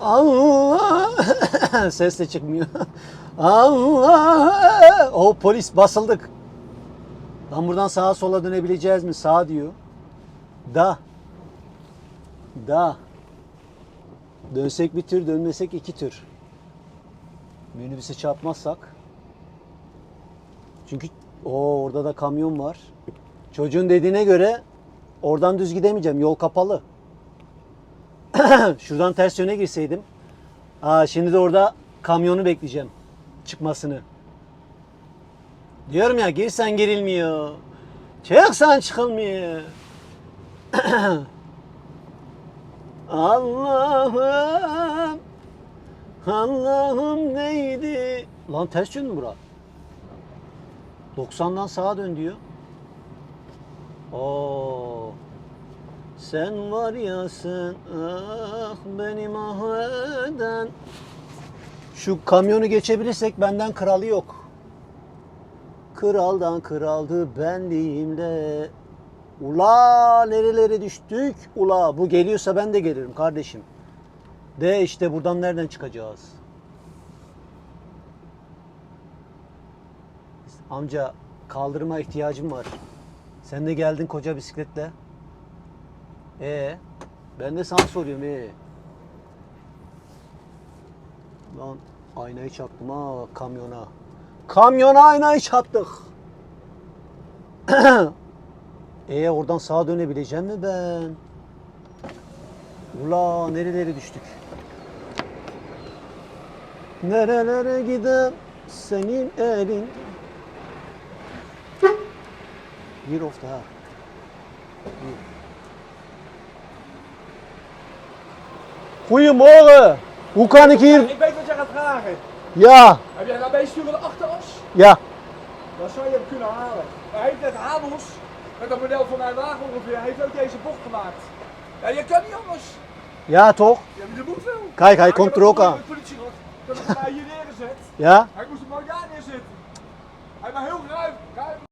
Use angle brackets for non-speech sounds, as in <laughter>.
Allah <laughs> ses de çıkmıyor. Allah o polis basıldık. Lan buradan sağa sola dönebileceğiz mi? Sağ diyor. Da. Da. Dönsek bir tür, dönmesek iki tür. Minibüse çarpmazsak. Çünkü o orada da kamyon var. Çocuğun dediğine göre oradan düz gidemeyeceğim. Yol kapalı. <coughs> Şuradan ters yöne girseydim. Aa, şimdi de orada kamyonu bekleyeceğim. Çıkmasını. Diyorum ya girsen girilmiyor. Çıksan çıkılmıyor. <coughs> Allah'ım Allah'ım neydi? Lan ters yön mü bura? 90'dan sağa dön diyor. Oo. Sen var ya sen ah beni mahveden. Şu kamyonu geçebilirsek benden kralı yok. Kraldan kraldı benliğimde. Ula nerelere düştük? Ula bu geliyorsa ben de gelirim kardeşim. De işte buradan nereden çıkacağız? Amca kaldırıma ihtiyacım var. Sen de geldin koca bisikletle. Ee, ben de sana soruyorum ee. Lan aynayı çarptım ha kamyona. Kamyona aynayı çarptık. <clears throat> ee oradan sağa dönebileceğim mi ben? Ula nerelere düştük? Nerelere gidem senin elin? Bir of daha. Bir. Goedemorgen. Hoe kan ik hier... Ik weet wat jij gaat vragen. Ja. Heb jij nou de achteras? Ja. Dan zou je hem kunnen halen. Hij heeft net habels met dat model van mijn wagen ongeveer, heeft ook deze bocht gemaakt. Ja, je kan niet anders. Ja, toch? Ja, je moet wel. Kijk, hij komt er ook aan. De politie had. Dat hier neergezet. Ja? Hij moest hem ook daar neerzetten. Hij was heel ruim. ruim